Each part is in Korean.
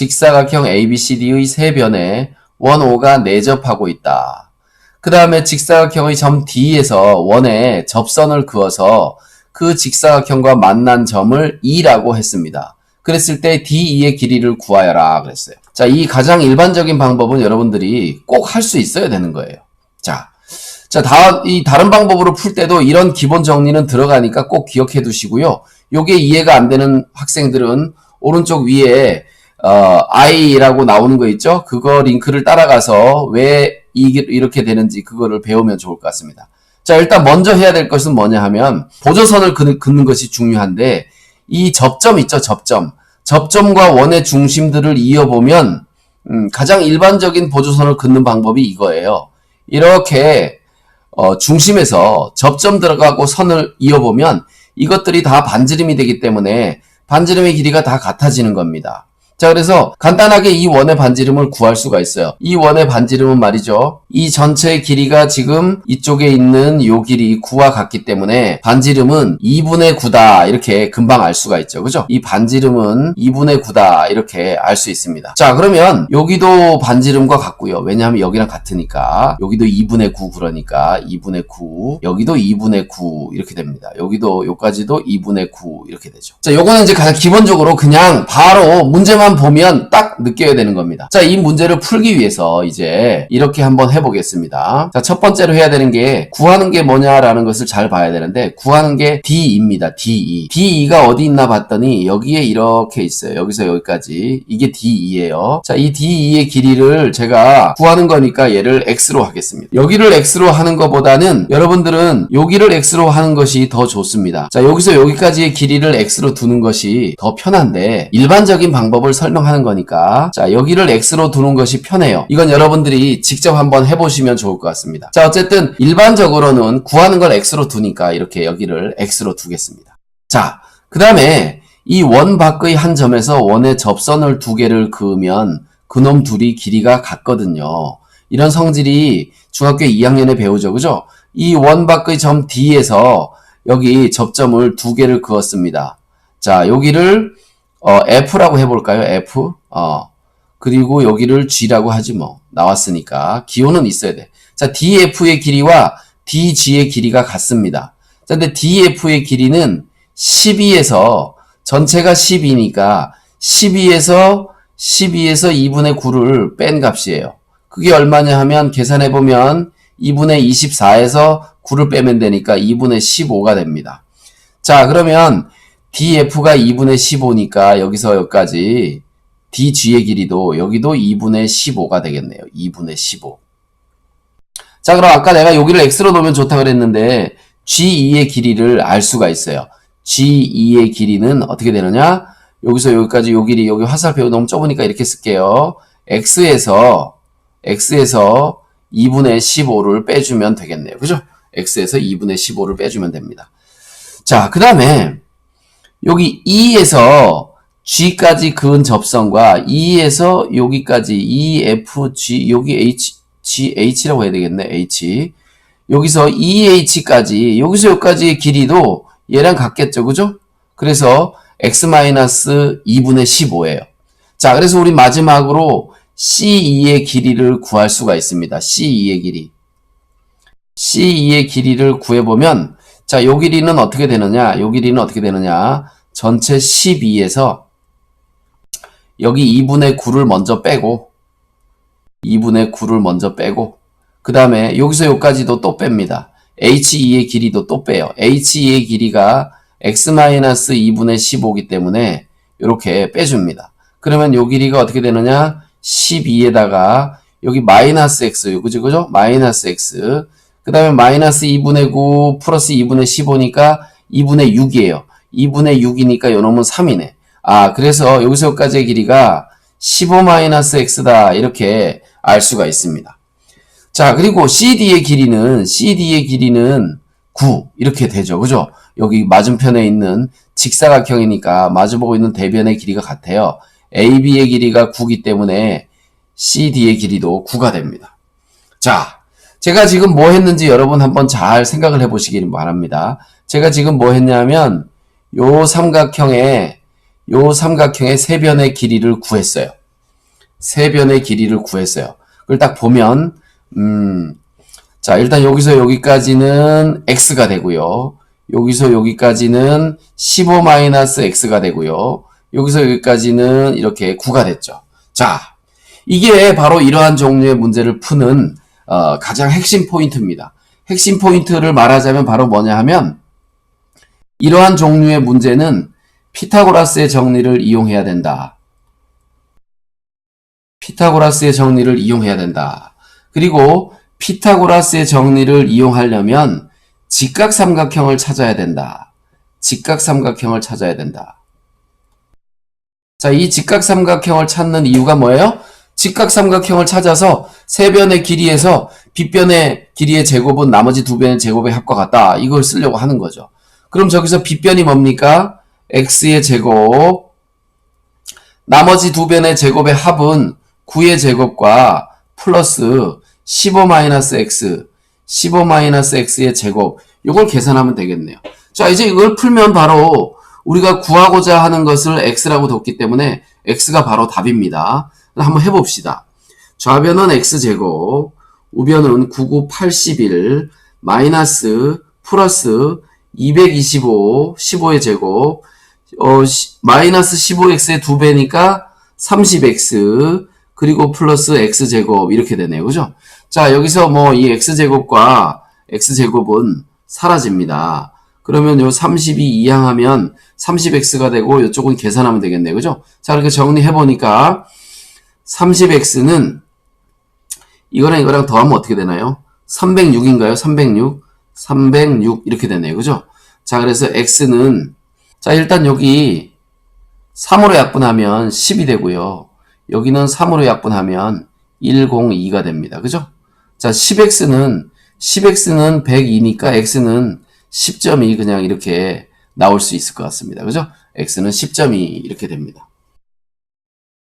직사각형 ABCD의 세 변에 원 O가 내접하고 있다. 그 다음에 직사각형의 점 D에서 원에 접선을 그어서 그 직사각형과 만난 점을 E라고 했습니다. 그랬을 때 DE의 길이를 구하여라 그랬어요. 자, 이 가장 일반적인 방법은 여러분들이 꼭 할 수 있어야 되는 거예요. 자, 자, 다, 이 다른 방법으로 풀 때도 이런 기본 정리는 들어가니까 꼭 기억해 두시고요. 요게 이해가 안 되는 학생들은 오른쪽 위에 어, I라고 나오는 거 있죠? 그거 링크를 따라가서 왜 이렇게 되는지 그거를 배우면 좋을 것 같습니다. 자, 일단 먼저 해야 될 것은 뭐냐 하면 보조선을 긋는 것이 중요한데 이 접점 있죠? 접점. 접점과 원의 중심들을 이어보면 음, 가장 일반적인 보조선을 긋는 방법이 이거예요. 이렇게 어, 중심에서 접점 들어가고 선을 이어보면 이것들이 다 반지름이 되기 때문에 반지름의 길이가 다 같아지는 겁니다. 자, 그래서 간단하게 이 원의 반지름을 구할 수가 있어요. 이 원의 반지름은 말이죠. 이 전체의 길이가 지금 이쪽에 있는 요 길이 9와 같기 때문에 반지름은 2분의 9다. 이렇게 금방 알 수가 있죠. 그죠? 이 반지름은 2분의 9다. 이렇게 알 수 있습니다. 자, 그러면 여기도 반지름과 같고요. 왜냐하면 여기랑 같으니까. 여기도 2분의 9 그러니까 2분의 9. 여기도 2분의 9 이렇게 됩니다. 여기도 요까지도 2분의 9 이렇게 되죠. 자, 요거는 이제 가장 기본적으로 그냥 바로 문제만 보면 딱 느껴야 되는 겁니다. 자, 이 문제를 풀기 위해서 이제 이렇게 한번 해보겠습니다. 자, 첫 번째로 해야 되는 게 구하는 게 뭐냐라는 것을 잘 봐야 되는데 구하는 게 DE입니다. DE. DE가 어디 있나 봤더니 여기에 이렇게 있어요. 여기서 여기까지. 이게 DE예요. 자, 이 DE의 길이를 제가 구하는 거니까 얘를 X로 하겠습니다. 여기를 X로 하는 것보다는 여러분들은 여기를 X로 하는 것이 더 좋습니다. 자, 여기서 여기까지의 길이를 X로 두는 것이 더 편한데 일반적인 방법을 설명하는 거니까 자 여기를 X로 두는 것이 편해요. 이건 여러분들이 직접 한번 해보시면 좋을 것 같습니다. 자 어쨌든 일반적으로는 구하는 걸 X로 두니까 이렇게 여기를 X로 두겠습니다. 자그 다음에 이 원 밖의 한 점에서 원의 접선을 두 개를 그으면 그놈 둘이 길이가 같거든요. 이런 성질이 중학교 2학년에 배우죠. 그죠? 이 원 밖의 점 D에서 여기 접점을 두 개를 그었습니다. 자, 여기를 어, F라고 해볼까요? F. 어, 그리고 여기를 G라고 하지 뭐. 나왔으니까. 기호는 있어야 돼. 자, DF의 길이와 DG의 길이가 같습니다. 자, 근데 DF의 길이는 12에서, 전체가 12니까 12에서 12에서 2분의 9를 뺀 값이에요. 그게 얼마냐 하면 계산해보면 2분의 24에서 9를 빼면 되니까 2분의 15가 됩니다. 자, 그러면 df가 2분의 15니까 여기서 여기까지 dg의 길이도 여기도 2분의 15가 되겠네요. 2분의 15. 자, 그럼 아까 내가 여기를 x로 놓으면 좋다 그랬는데 g2의 길이를 알 수가 있어요. g2의 길이는 어떻게 되느냐? 여기서 여기까지 요 길이 여기 화살표 너무 좁으니까 이렇게 쓸게요. x에서 x에서 2분의 15를 빼주면 되겠네요. 그죠? x에서 2분의 15를 빼주면 됩니다. 자, 그 다음에 여기 E에서 G까지 그은 접선과 E에서 여기까지 E, F, G, 여기 H, G, H라고 해야 되겠네, H. 여기서 EH까지, 여기서 여기까지의 길이도 얘랑 같겠죠, 그죠? 그래서 X-2분의 15예요. 자, 그래서 우리 마지막으로 C2의 길이를 구할 수가 있습니다. C2의 길이. C2의 길이를 구해보면, 자, 요 길이는 어떻게 되느냐? 요 길이는 어떻게 되느냐? 전체 12에서 여기 2분의 9를 먼저 빼고 2분의 9를 먼저 빼고 그 다음에 여기서 여기까지도 또 뺍니다. H2의 길이도 또 빼요. H2의 길이가 x-2분의 15이기 때문에 이렇게 빼줍니다. 그러면 요 길이가 어떻게 되느냐? 12에다가 여기 마이너스 x, 그죠? 그죠? 마이너스 x. 그 다음에 마이너스 2분의 9 플러스 2분의 15니까 2분의 6이에요. 2분의 6이니까 요놈은 3이네. 아, 그래서 여기서 여기까지의 길이가 15-x다. 이렇게 알 수가 있습니다. 자, 그리고 CD의 길이는, CD의 길이는 9. 이렇게 되죠. 그죠? 여기 맞은편에 있는 직사각형이니까 마주보고 있는 대변의 길이가 같아요. AB의 길이가 9기 때문에 CD의 길이도 9가 됩니다. 자, 제가 지금 뭐 했는지 여러분 한번 잘 생각을 해보시길 바랍니다. 제가 지금 뭐 했냐면, 요 삼각형의 요 삼각형의 세 변의 길이를 구했어요. 세 변의 길이를 구했어요. 그걸 딱 보면 음, 자, 일단 여기서 여기까지는 x가 되고요. 여기서 여기까지는 15-x가 되고요. 여기서 여기까지는 이렇게 9가 됐죠. 자, 이게 바로 이러한 종류의 문제를 푸는 어, 가장 핵심 포인트입니다. 핵심 포인트를 말하자면 바로 뭐냐 하면 이러한 종류의 문제는 피타고라스의 정리를 이용해야 된다. 피타고라스의 정리를 이용해야 된다. 그리고 피타고라스의 정리를 이용하려면 직각삼각형을 찾아야 된다. 직각삼각형을 찾아야 된다. 자, 이 직각삼각형을 찾는 이유가 뭐예요? 직각삼각형을 찾아서 세 변의 길이에서 빗변의 길이의 제곱은 나머지 두 변의 제곱의 합과 같다. 이걸 쓰려고 하는 거죠. 그럼 저기서 빗변이 뭡니까? x의 제곱 나머지 두 변의 제곱의 합은 9의 제곱과 플러스 15-x 15-x의 제곱 이걸 계산하면 되겠네요. 자 이제 이걸 풀면 바로 우리가 구하고자 하는 것을 x라고 뒀기 때문에 x가 바로 답입니다. 한번 해봅시다. 좌변은 x제곱 우변은 99, 81 마이너스 플러스 225 15의 제곱 어, 시- 마이너스 15x의 두 배니까 30x 그리고 플러스 x제곱 이렇게 되네요. 그죠? 자, 여기서 뭐 이 x제곱과 x제곱은 사라집니다. 그러면 요 32 이항하면 30x가 되고 이쪽은 계산하면 되겠네요. 그죠? 자, 이렇게 정리해 보니까 30x는 이거랑 이거랑 더하면 어떻게 되나요? 306인가요? 306? 306 이렇게 되네요. 그죠? 자, 그래서 x는 자, 일단 여기 3으로 약분하면 10이 되고요. 여기는 3으로 약분하면 102가 됩니다. 그죠? 자, 10x는 10x는 102니까 x는 10.2 그냥 이렇게 나올 수 있을 것 같습니다. 그죠? x는 10.2 이렇게 됩니다.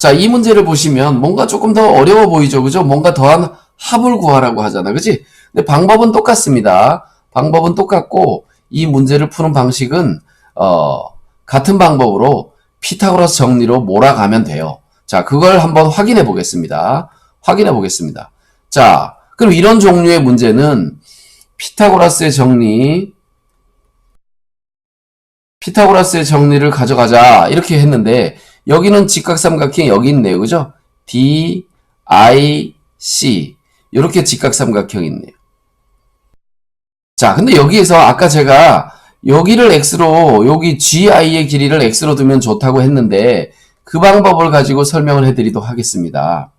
자, 이 문제를 보시면 뭔가 조금 더 어려워 보이죠? 그죠? 뭔가 더한 합을 구하라고 하잖아. 그지? 근데 방법은 똑같습니다. 방법은 똑같고 이 문제를 푸는 방식은 어, 같은 방법으로 피타고라스 정리로 몰아가면 돼요. 자, 그걸 한번 확인해 보겠습니다. 확인해 보겠습니다. 자, 그럼 이런 종류의 문제는 피타고라스의 정리, 피타고라스의 정리를 가져가자. 이렇게 했는데, 여기는 직각삼각형 여기 있네요. 그죠? D, I, C. 이렇게 직각삼각형이 있네요. 자, 근데 여기에서 아까 제가 여기를 x로 여기 gi의 길이를 x로 두면 좋다고 했는데 그 방법을 가지고 설명을 해드리도록 하겠습니다.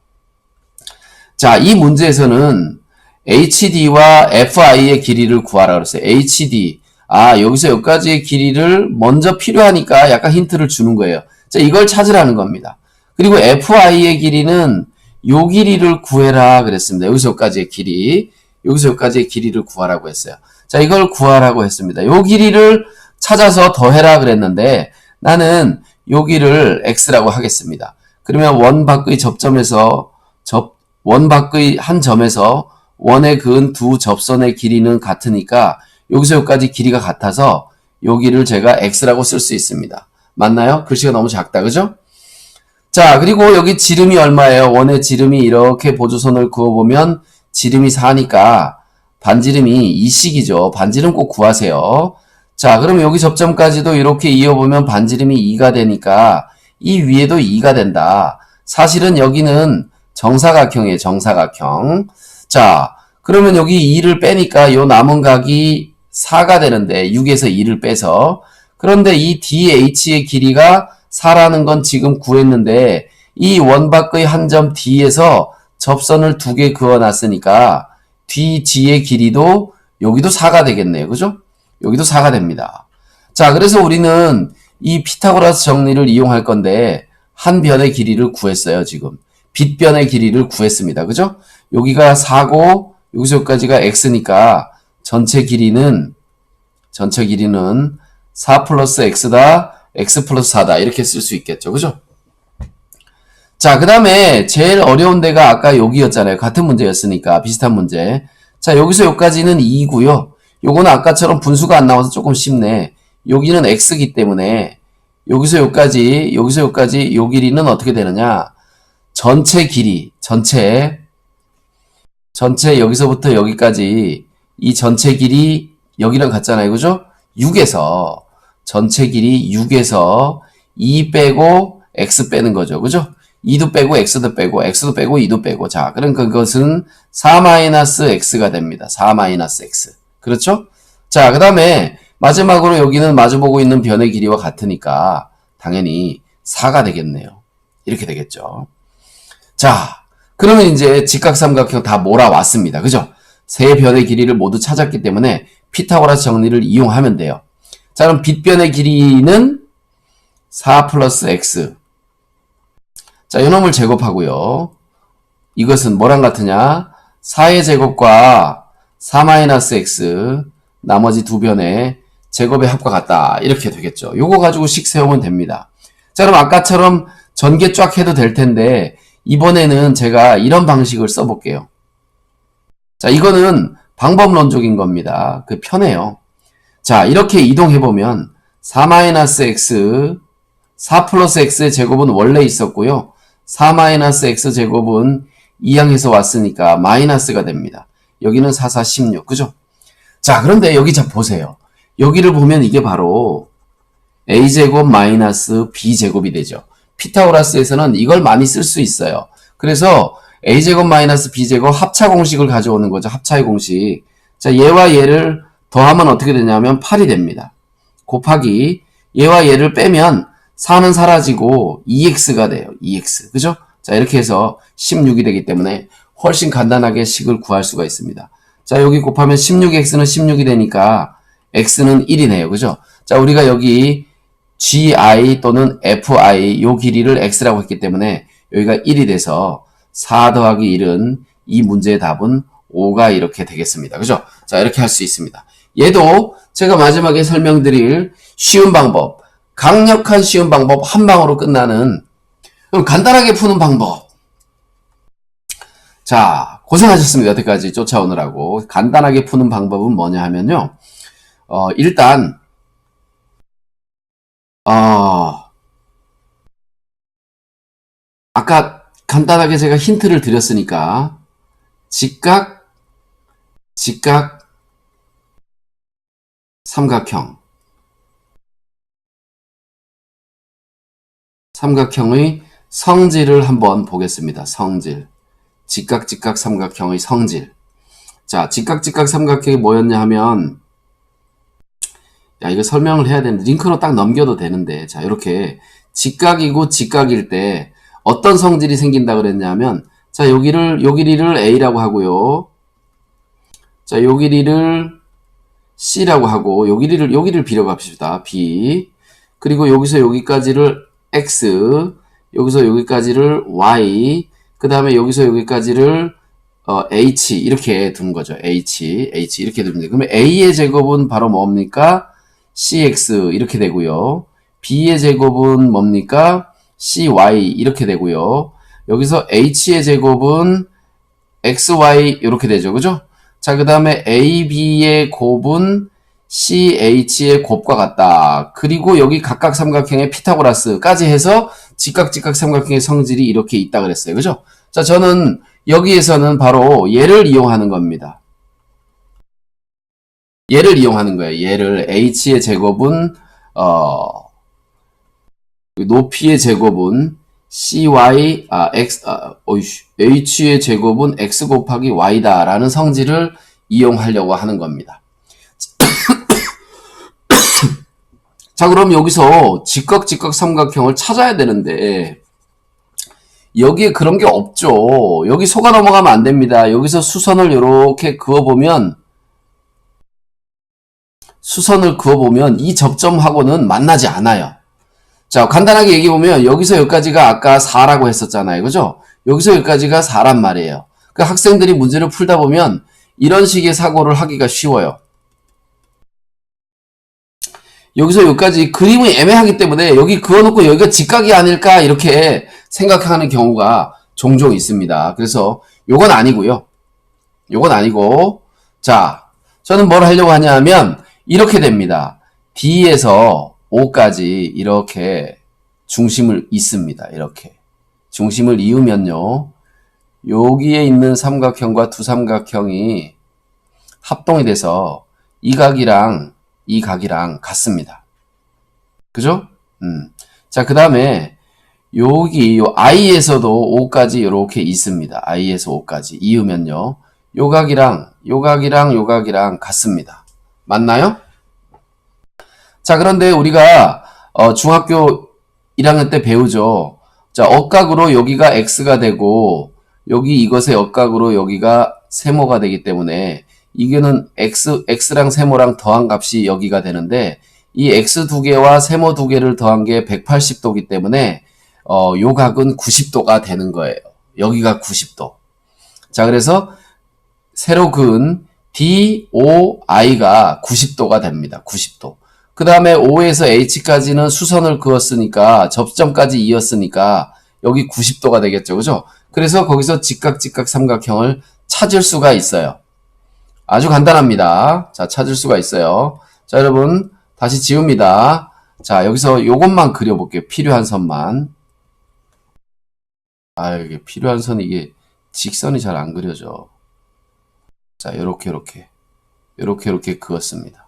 자, 이 문제에서는 HD와 FI의 길이를 구하라 그랬어요. HD. 아, 여기서 여기까지의 길이를 먼저 필요하니까 약간 힌트를 주는 거예요. 자, 이걸 찾으라는 겁니다. 그리고 FI의 길이는 요 길이를 구해라 그랬습니다. 여기서 여기까지의 길이. 여기서 여기까지의 길이를 구하라고 했어요. 자, 이걸 구하라고 했습니다. 요 길이를 찾아서 더해라 그랬는데 나는 여기를 x라고 하겠습니다. 그러면 원 밖의 접점에서 접, 원 밖의 한 점에서 원에 그은 두 접선의 길이는 같으니까 여기서 여기까지 길이가 같아서 여기를 제가 x라고 쓸 수 있습니다. 맞나요? 글씨가 너무 작다. 그죠? 자, 그리고 여기 지름이 얼마예요? 원의 지름이 이렇게 보조선을 그어보면 지름이 4니까 반지름이 이식이죠. 반지름 꼭 구하세요. 자, 그럼 여기 접점까지도 이렇게 이어보면 반지름이 2가 되니까 이 위에도 2가 된다. 사실은 여기는 정사각형이에요. 정사각형. 자, 그러면 여기 2를 빼니까 요 남은 각이 4가 되는데 6에서 2를 빼서 그런데 이 DH의 길이가 4라는 건 지금 구했는데 이 원밖의 한 점 D에서 접선을 두 개 그어놨으니까 DG의 길이도 여기도 4가 되겠네요. 그죠? 여기도 4가 됩니다. 자, 그래서 우리는 이 피타고라스 정리를 이용할 건데 한 변의 길이를 구했어요, 지금. 빗변의 길이를 구했습니다. 그죠? 여기가 4고 여기서 여기까지가 x니까 전체 길이는 전체 길이는 4 플러스 x다, x 플러스 4다 이렇게 쓸 수 있겠죠. 그죠? 자, 그 다음에 제일 어려운 데가 아까 여기였잖아요. 같은 문제였으니까 비슷한 문제. 자, 여기서 여기까지는 2고요. 요거는 아까처럼 분수가 안 나와서 조금 쉽네. 여기는 x기 때문에 여기서 여기까지, 여기서 여기까지 요 길이는 어떻게 되느냐? 전체 길이, 전체, 전체 여기서부터 여기까지 이 전체 길이 여기랑 같잖아요. 그죠? 6에서 전체 길이 6에서 2 빼고 x 빼는 거죠. 그죠? 2도 빼고 x도 빼고 x도 빼고 2도 빼고 자 그러니까 그것은 4-x가 됩니다. 4-x 그렇죠? 자 그 다음에 마지막으로 여기는 마주보고 있는 변의 길이와 같으니까 당연히 4가 되겠네요. 이렇게 되겠죠. 자 그러면 이제 직각삼각형 다 몰아왔습니다. 그죠? 세 변의 길이를 모두 찾았기 때문에 피타고라스 정리를 이용하면 돼요. 자 그럼 빗변의 길이는 4 플러스 x 자, 이놈을 제곱하고요. 이것은 뭐랑 같으냐? 4의 제곱과 4-x 나머지 두 변의 제곱의 합과 같다. 이렇게 되겠죠. 요거 가지고 식 세우면 됩니다. 자, 그럼 아까처럼 전개 쫙 해도 될 텐데 이번에는 제가 이런 방식을 써볼게요. 자, 이거는 방법론적인 겁니다. 그 편해요. 자, 이렇게 이동해보면 4-x 4 플러스 x의 제곱은 원래 있었고요. 4-x 제곱은 2항에서 왔으니까 마이너스가 됩니다. 여기는 4, 4, 16. 그죠? 자, 그런데 여기 자 보세요. 여기를 보면 이게 바로 a제곱 마이너스 b제곱이 되죠. 피타고라스에서는 이걸 많이 쓸 수 있어요. 그래서 a제곱 마이너스 b제곱 합차 공식을 가져오는 거죠. 합차의 공식. 자, 얘와 얘를 더하면 어떻게 되냐면 8이 됩니다. 곱하기 얘와 얘를 빼면 4는 사라지고 2x가 돼요. 2x. 그죠? 자, 이렇게 해서 16이 되기 때문에 훨씬 간단하게 식을 구할 수가 있습니다. 자, 여기 곱하면 16x는 16이 되니까 x는 1이네요. 그죠? 자, 우리가 여기 gi 또는 fi 요 길이를 x라고 했기 때문에 여기가 1이 돼서 4 더하기 1은 이 문제의 답은 5가 이렇게 되겠습니다. 그죠? 자, 이렇게 할 수 있습니다. 얘도 제가 마지막에 설명드릴 쉬운 방법, 강력한 쉬운 방법 한 방으로 끝나는 그럼 간단하게 푸는 방법. 자, 고생하셨습니다. 여태까지 쫓아오느라고. 간단하게 푸는 방법은 뭐냐 하면요. 어, 일단, 어, 아까 간단하게 제가 힌트를 드렸으니까, 직각, 직각, 삼각형. 삼각형의 성질을 한번 보겠습니다. 성질. 직각, 직각, 삼각형의 성질. 자, 직각, 직각, 삼각형이 뭐였냐 하면, 야, 이거 설명을 해야 되는데, 링크로 딱 넘겨도 되는데, 자, 이렇게 직각이고 직각일 때 어떤 성질이 생긴다 그랬냐 하면, 자, 여기를, 요 길이를 A라고 하고요. 자, 요 길이를 C라고 하고, 요 길이를 B라고 합시다. B. 그리고 여기서 여기까지를 x 여기서 여기까지를 y 그 다음에 여기서 여기까지를 어, h 이렇게 두는 거죠. h h 이렇게 두면 돼요. 그러면 a의 제곱은 바로 뭡니까? cx 이렇게 되고요. b의 제곱은 뭡니까? Cy 이렇게 되고요. 여기서 h의 제곱은 xy 이렇게 되죠. 그죠? 자, 그 다음에 ab의 곱은 CH의 곱과 같다. 그리고 여기 각각 삼각형의 피타고라스까지 해서 직각 직각 삼각형의 성질이 이렇게 있다 그랬어요. 그죠? 자, 저는 여기에서는 바로 얘를 이용하는 겁니다. 얘를 이용하는 거예요. 얘를 h의 제곱은 어 높이의 제곱은 cy 아 x 아, 어이씨, h의 제곱은 x 곱하기 y다라는 성질을 이용하려고 하는 겁니다. 자, 그럼 여기서 직각, 직각, 삼각형을 찾아야 되는데, 여기에 그런 게 없죠. 여기 속아 넘어가면 안 됩니다. 여기서 수선을 이렇게 그어보면, 수선을 그어보면 이 접점하고는 만나지 않아요. 자, 간단하게 얘기해 보면, 여기서 여기까지가 아까 4라고 했었잖아요. 그죠? 여기서 여기까지가 4란 말이에요. 그 학생들이 문제를 풀다 보면, 이런 식의 사고를 하기가 쉬워요. 여기서 여기까지 그림이 애매하기 때문에 여기 그어놓고 여기가 직각이 아닐까 이렇게 생각하는 경우가 종종 있습니다. 그래서 요건 아니고요. 요건 아니고 자 저는 뭘 하려고 하냐면 이렇게 됩니다. D에서 O까지 이렇게 중심을 있습니다. 이렇게 중심을 이으면요. 여기에 있는 삼각형과 두 삼각형이 합동이 돼서 이 각이랑 이 각이랑 같습니다. 그죠? 음. 자, 그 다음에 여기 요 i에서도 5까지 이렇게 있습니다. i에서 5까지 이으면요. 요 각이랑 요 각이랑 요 각이랑 같습니다. 맞나요? 자, 그런데 우리가 어, 중학교 1학년 때 배우죠. 자, 억각으로 여기가 x가 되고 여기 이것의 억각으로 여기가 세모가 되기 때문에 이거는 x x랑 세모랑 더한 값이 여기가 되는데 이 x 두 개와 세모 두 개를 더한 게 180도기 때문에 어, 요 각은 90도가 되는 거예요. 여기가 90도. 자, 그래서 세로 그은 DOI가 90도가 됩니다. 90도. 그 다음에 O에서 H까지는 수선을 그었으니까 접점까지 이었으니까 여기 90도가 되겠죠. 그죠? 그래서 거기서 직각 직각 삼각형을 찾을 수가 있어요. 아주 간단합니다. 자, 찾을 수가 있어요. 자, 여러분 다시 지웁니다. 자, 여기서 요것만 그려볼게요. 필요한 선만. 아, 이게 필요한 선 이게 직선이 잘 안 그려져. 자, 요렇게 요렇게. 요렇게 요렇게 그었습니다.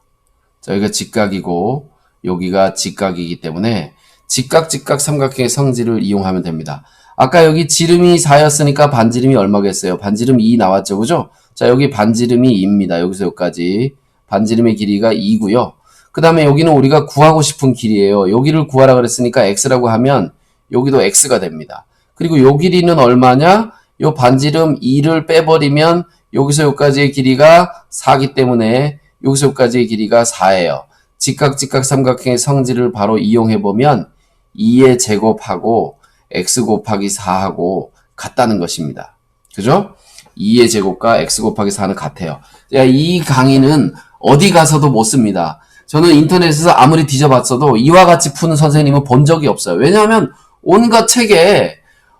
자, 여기가 직각이고 여기가 직각이기 때문에 직각 직각 삼각형의 성질을 이용하면 됩니다. 아까 여기 지름이 4였으니까 반지름이 얼마겠어요? 반지름 2 나왔죠. 그죠? 자, 여기 반지름이 2입니다. 여기서 여기까지. 반지름의 길이가 2고요. 그 다음에 여기는 우리가 구하고 싶은 길이에요. 여기를 구하라 그랬으니까 x라고 하면 여기도 x가 됩니다. 그리고 요 길이는 얼마냐? 요 반지름 2를 빼버리면 여기서 여기까지의 길이가 4기 때문에 여기서 여기까지의 길이가 4예요. 직각 직각 삼각형의 성질을 바로 이용해 보면 2의 제곱하고 x 곱하기 4하고 같다는 것입니다. 그죠? 2의 제곱과 x 곱하기 4는 같아요. 이 강의는 어디 가서도 못 씁니다. 저는 인터넷에서 아무리 뒤져봤어도 이와 같이 푸는 선생님은 본 적이 없어요. 왜냐하면 온갖 책에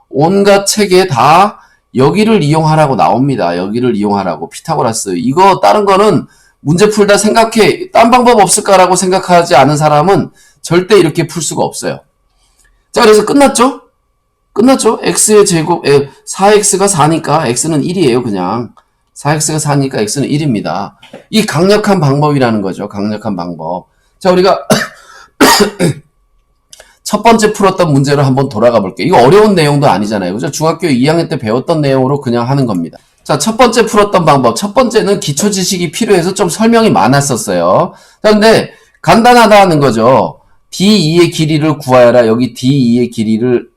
온갖 책에 다 여기를 이용하라고 나옵니다. 여기를 이용하라고 피타고라스 이거 다른 거는 문제 풀다 생각해 딴 방법 없을까라고 생각하지 않은 사람은 절대 이렇게 풀 수가 없어요. 자 그래서 끝났죠? 끝났죠? x의 제곱 4x가 4니까 x는 1이에요 그냥 4x가 4니까 x는 1입니다. 이 강력한 방법이라는 거죠. 강력한 방법. 자 우리가 첫 번째 풀었던 문제로 한번 돌아가 볼게요. 이거 어려운 내용도 아니잖아요. 그죠? 중학교 2학년 때 배웠던 내용으로 그냥 하는 겁니다. 자, 첫 번째 풀었던 방법. 첫 번째는 기초 지식이 필요해서 좀 설명이 많았었어요. 자, 근데 간단하다는 거죠. D2의 길이를 구하여라. 여기 D2의 길이를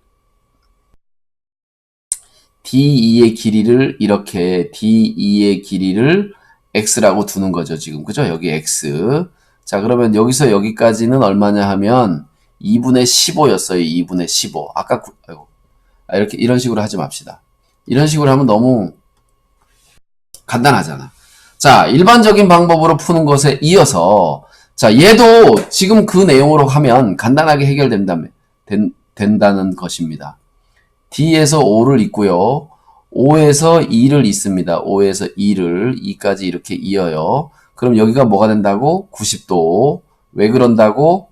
D2의 길이를 이렇게 D2의 길이를 X라고 두는 거죠. 지금. 그죠? 여기 X. 자, 그러면 여기서 여기까지는 얼마냐 하면 2분의 15였어요. 2분의 15. 아까 구, 아이고. 아, 이렇게 이런 식으로 하지 맙시다. 이런 식으로 하면 너무 간단하잖아. 자, 일반적인 방법으로 푸는 것에 이어서 자, 얘도 지금 그 내용으로 하면 간단하게 해결된다면 된, 된다는 것입니다. D에서 5를 있고요. 5에서 2를 있습니다. 5에서 2를 2까지 이렇게 이어요. 그럼 여기가 뭐가 된다고? 90도. 왜 그런다고?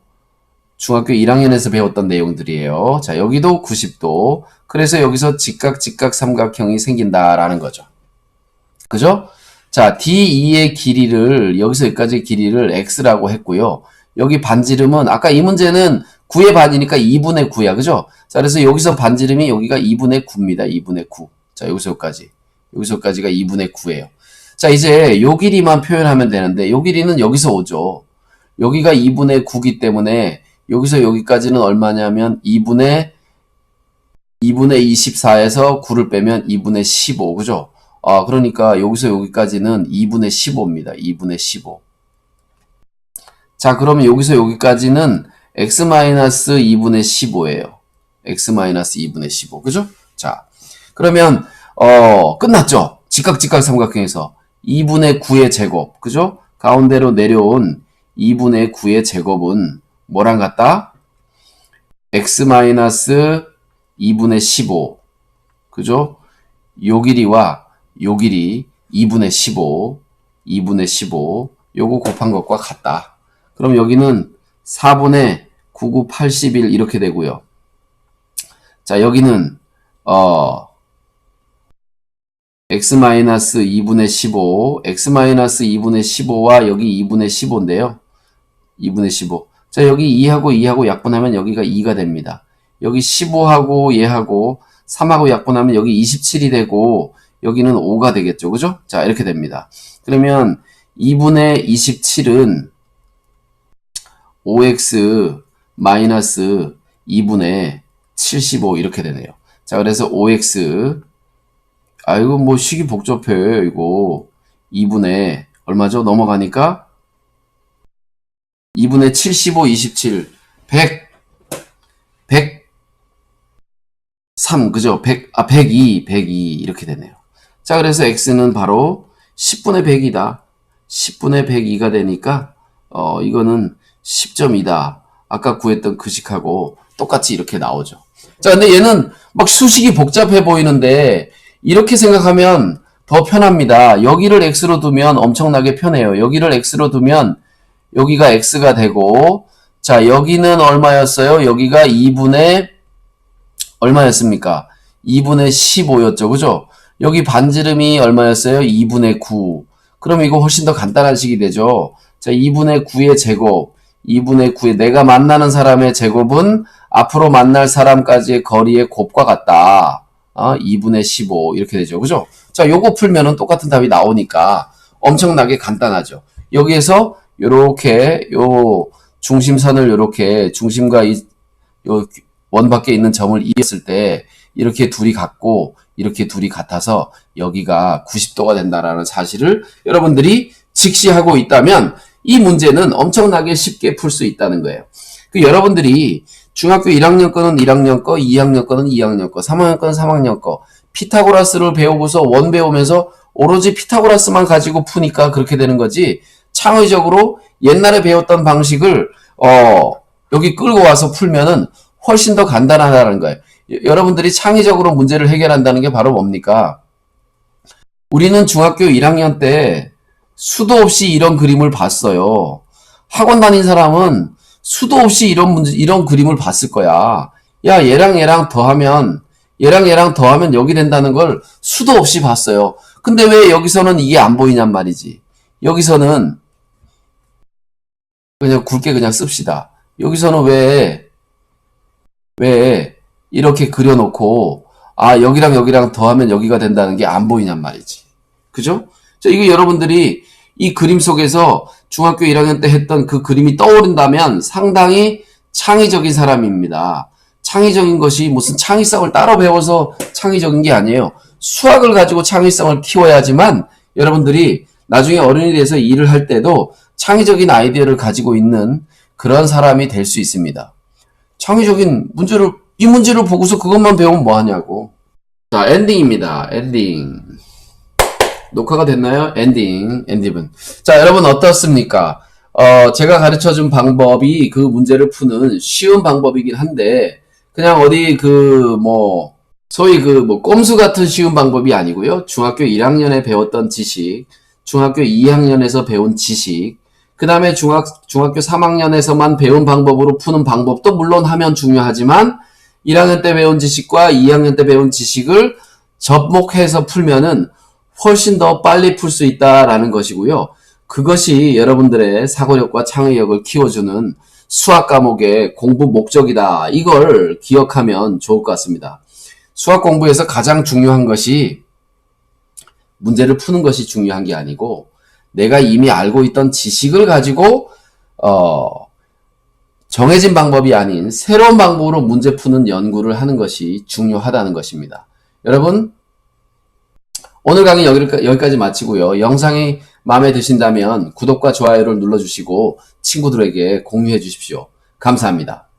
중학교 1학년에서 배웠던 내용들이에요. 자, 여기도 90도. 그래서 여기서 직각, 직각 삼각형이 생긴다라는 거죠. 그죠? 자, D2의 길이를, 여기서 여기까지의 길이를 X라고 했고요. 여기 반지름은, 아까 이 문제는 9의 반이니까 2분의 9야. 그죠? 자, 그래서 여기서 반지름이 여기가 2분의 9입니다. 2분의 9. 자, 여기서 여기까지. 여기서 여기까지가 2분의 9예요. 자, 이제 요 길이만 표현하면 되는데, 요 길이는 여기서 오죠. 여기가 2분의 9기 때문에 여기서 여기까지는 얼마냐면 2분의 2분의 24에서 9를 빼면 2분의 15 그죠? 아 그러니까 여기서 여기까지는 2분의 15입니다. 2분의 15. 자 그러면 여기서 여기까지는 x-2분의 15예요. x-2분의 15 그죠? 자 그러면 어 끝났죠? 직각 직각 삼각형에서 2분의 9의 제곱 그죠? 가운데로 내려온 2분의 9의 제곱은 뭐랑 같다? x-2분의 15 그죠? 요 길이와 요 길이 2분의 15 2분의 15 요거 곱한 것과 같다. 그럼 여기는 4분의 9981 이렇게 되고요. 자 여기는 어, x-2분의 15, x-2분의 15와 여기 2분의 15인데요. 2분의 15. 자, 여기 2하고 2하고 약분하면 여기가 2가 됩니다. 여기 15하고 얘하고 3하고 약분하면 여기 27이 되고 여기는 5가 되겠죠. 그죠? 자, 이렇게 됩니다. 그러면 2분의 27은 5x 마이너스 2분의 75 이렇게 되네요. 자, 그래서 5x 아, 이거 뭐 식이 복잡해. 이거 2분의 얼마죠? 넘어가니까 2분의 75, 27, 100, 100, 3, 그죠? 100, 아, 102, 102, 이렇게 되네요. 자, 그래서 x는 바로 10분의 100이다. 10분의 102가 되니까, 어, 이거는 10점이다. 아까 구했던 그 식하고 똑같이 이렇게 나오죠. 자, 근데 얘는 막 수식이 복잡해 보이는데, 이렇게 생각하면 더 편합니다. 여기를 x로 두면 엄청나게 편해요. 여기를 x로 두면 여기가 x가 되고 자 여기는 얼마였어요? 여기가 2분의 얼마였습니까? 2분의 15였죠. 그죠? 여기 반지름이 얼마였어요? 2분의 9. 그럼 이거 훨씬 더 간단한 식이 되죠. 자 2분의 9의 제곱 2분의 9의 내가 만나는 사람의 제곱은 앞으로 만날 사람까지의 거리의 곱과 같다. 어, 2분의 15 이렇게 되죠. 그죠? 자, 요거 풀면은 똑같은 답이 나오니까 엄청나게 간단하죠. 여기에서 요렇게 요 중심선을 요렇게 중심과 이, 요 원 밖에 있는 점을 이었을 때 이렇게 둘이 같고 이렇게 둘이 같아서 여기가 90도가 된다라는 사실을 여러분들이 직시하고 있다면 이 문제는 엄청나게 쉽게 풀 수 있다는 거예요. 그 여러분들이 중학교 1학년 거는 1학년 거, 2학년 거는 2학년 거, 3학년 거는 3학년 거, 피타고라스를 배우고서 원 배우면서 오로지 피타고라스만 가지고 푸니까 그렇게 되는 거지, 창의적으로 옛날에 배웠던 방식을, 어, 여기 끌고 와서 풀면은 훨씬 더 간단하다는 거예요. 여러분들이 창의적으로 문제를 해결한다는 게 바로 뭡니까? 우리는 중학교 1학년 때 수도 없이 이런 그림을 봤어요. 학원 다닌 사람은 수도 없이 이런 문제, 이런 그림을 봤을 거야. 야, 얘랑 얘랑 더하면, 얘랑 얘랑 더하면 여기 된다는 걸 수도 없이 봤어요. 근데 왜 여기서는 이게 안 보이냔 말이지. 여기서는, 그냥 굵게 그냥 씁시다. 여기서는 왜, 왜, 이렇게 그려놓고, 아, 여기랑 여기랑 더하면 여기가 된다는 게 안 보이냔 말이지. 그죠? 자, 이거 여러분들이 이 그림 속에서 중학교 1학년 때 했던 그 그림이 떠오른다면 상당히 창의적인 사람입니다. 창의적인 것이 무슨 창의성을 따로 배워서 창의적인 게 아니에요. 수학을 가지고 창의성을 키워야지만 여러분들이 나중에 어른이 돼서 일을 할 때도 창의적인 아이디어를 가지고 있는 그런 사람이 될 수 있습니다. 창의적인 문제를, 이 문제를 보고서 그것만 배우면 뭐 하냐고. 자, 엔딩입니다. 엔딩. 녹화가 됐나요? 엔딩, 엔딩은. 자, 여러분 어떻습니까? 어, 제가 가르쳐 준 방법이 그 문제를 푸는 쉬운 방법이긴 한데, 그냥 어디 그, 뭐, 소위 그, 뭐, 꼼수 같은 쉬운 방법이 아니고요. 중학교 1학년에 배웠던 지식, 중학교 2학년에서 배운 지식, 그 다음에 중학, 중학교 3학년에서만 배운 방법으로 푸는 방법도 물론 하면 중요하지만, 1학년 때 배운 지식과 2학년 때 배운 지식을 접목해서 풀면은 훨씬 더 빨리 풀 수 있다라는 것이고요. 그것이 여러분들의 사고력과 창의력을 키워주는 수학 과목의 공부 목적이다. 이걸 기억하면 좋을 것 같습니다. 수학 공부에서 가장 중요한 것이 문제를 푸는 것이 중요한 게 아니고 내가 이미 알고 있던 지식을 가지고 어, 정해진 방법이 아닌 새로운 방법으로 문제 푸는 연구를 하는 것이 중요하다는 것입니다. 여러분 오늘 강의 여기까지 마치고요. 영상이 마음에 드신다면 구독과 좋아요를 눌러주시고 친구들에게 공유해 주십시오. 감사합니다.